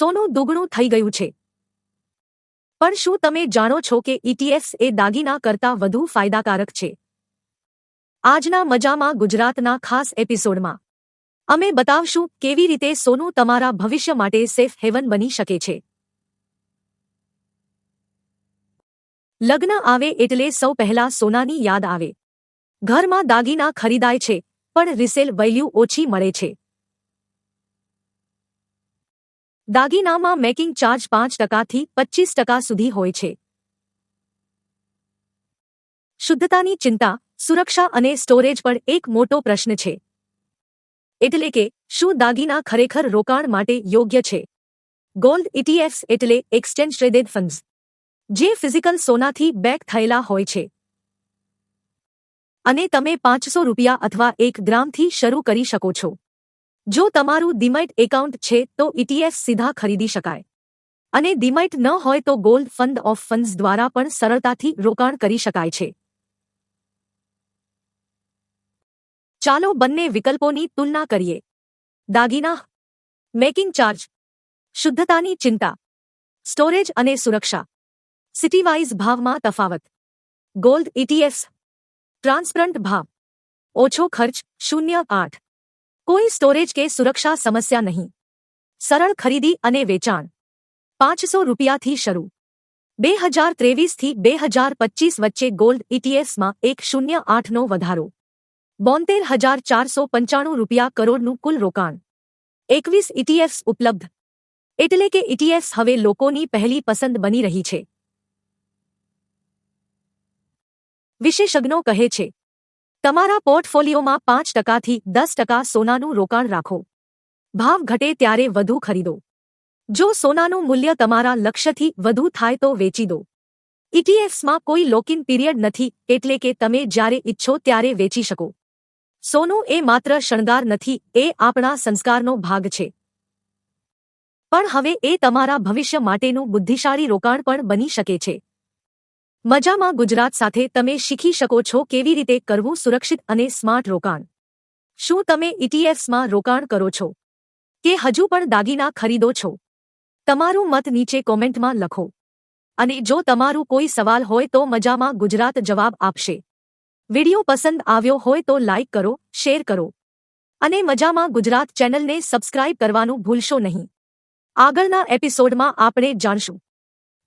સોનું દુગણું થઈ ગયું છે. પણ શું તમે જાણો છો કે ઇટીએફ્સ એ દાગીના કરતાં વધુ ફાયદાકારક છે? આજના મજામાં ગુજરાતના ખાસ એપિસોડમાં. અમે બતાવશું કેવી રીતે સોનું તમારા ભવિષ્ય માટે સેફ હેવન બની શકે છે. લગ્ન આવે એટલે સૌ પહેલા સોનાની યાદ આવે. ઘરમાં દાગીના ખરીદાય છે, પણ રિસેલ વેલ્યુ ઓછી મળે છે. દાગીનામાં મેકિંગ ચાર્જ પાંચ ટકાથી પચ્ચીસ ટકા સુધી હોય છે. શુદ્ધતાની ચિંતા, સુરક્ષા અને સ્ટોરેજ પણ એક મોટો પ્રશ્ન છે. એટલે કે, શું દાગીના ખરેખર રોકાણ માટે યોગ્ય છે? ગોલ્ડ ઇટીએફ્સ એટલે એક્સચેન્જ ટ્રેડેડ ફંડ્સ, જે ફિઝિકલ સોનાથી બેક થયેલા હોય છે. અને તમે પાંચસો રૂપિયા અથવા એક ગ્રામથી શરૂ કરી શકો છો. જો તમારું ડીમેટ એકાઉન્ટ છે, તો ઇટીએફ સીધા ખરીદી શકાય. અને ડીમેટ ન હોય તો ગોલ્ડ ફંડ ઓફ ફંડ્સ દ્વારા પણ સરળતાથી રોકાણ કરી શકાય છે. ચાલો બંને વિકલ્પોની તુલના કરીએ. દાગીના, મેકિંગ ચાર્જ, શુદ્ધતાની ચિંતા, સ્ટોરેજ અને સુરક્ષા, સિટીવાઇઝ ભાવમાં તફાવત, ગોલ્ડ ઇટીએફ્સ ટ્રાન્સપરન્ટ ભાવ, ઓછો ખર્ચ, શૂન્ય આઠ. કોઈ સ્ટોરેજ કે સુરક્ષા સમસ્યા નહીં. સરળ ખરીદી અને વેચાણ. પાંચસો રૂપિયાથી શરૂ. બે હજાર ત્રેવીસથી બે હજાર પચ્ચીસ વચ્ચે ગોલ્ડ ઇટીએફમાં એક શૂન્ય આઠનો વધારો. બોતેર હજાર ચારસો પંચાણું રૂપિયા કરોડનું કુલ રોકાણ. એકવીસ ઇટીએફ્સ ઉપલબ્ધ. એટલે કે ઇટીએફ્સ હવે લોકોની પહેલી પસંદ બની રહી છે. વિશેષજ્ઞો કહે છે તમારા પોર્ટફોલિયોમાં પાંચ ટકાથી દસ ટકા સોનાનું રોકાણ રાખો. ભાવ ઘટે ત્યારે વધુ ખરીદો. જો સોનાનું મૂલ્ય તમારા લક્ષ્યથી વધુ થાય તો વેચી દો. ઇટીએફ્સમાં કોઈ લોકિન પીરિયડ નથી એટલે કે તમે જ્યારે ઇચ્છો ત્યારે વેચી શકો. સોનું એ માત્ર શણગાર નથી, એ આપણા સંસ્કારનો ભાગ છે. પણ હવે એ તમારા ભવિષ્ય માટેનું બુદ્ધિશાળી રોકાણ પણ બની શકે છે. મજામાં ગુજરાત સાથે તમે શીખી શકો છો કેવી રીતે કરવું સુરક્ષિત અને સ્માર્ટ રોકાણ. શું તમે ઇટીએફ્સમાં રોકાણ કરો છો? કે હજુ પણ દાગીના ખરીદો છો? તમારું મત નીચે કોમેન્ટમાં લખો. અને જો તમારું કોઈ સવાલ હોય તો મજામાં ગુજરાત જવાબ આપશે. વિડિયો પસંદ આવ્યો હોય તો લાઇક કરો, શેર કરો. અને મજામાં ગુજરાત ચેનલને સબસ્ક્રાઇબ કરવાનું ભૂલશો નહીં. આગળના એપિસોડમાં આપણે જાણશું.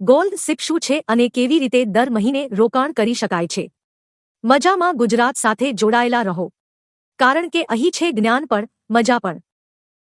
ગોલ્ડ સિપ શું છે અને કેવી રીતે દર મહિને રોકાણ કરી શકાય છે. મજામાં ગુજરાત સાથે જોડાયેલા રહો. કારણ કે અહીં છે જ્ઞાન પણ, મજા પણ.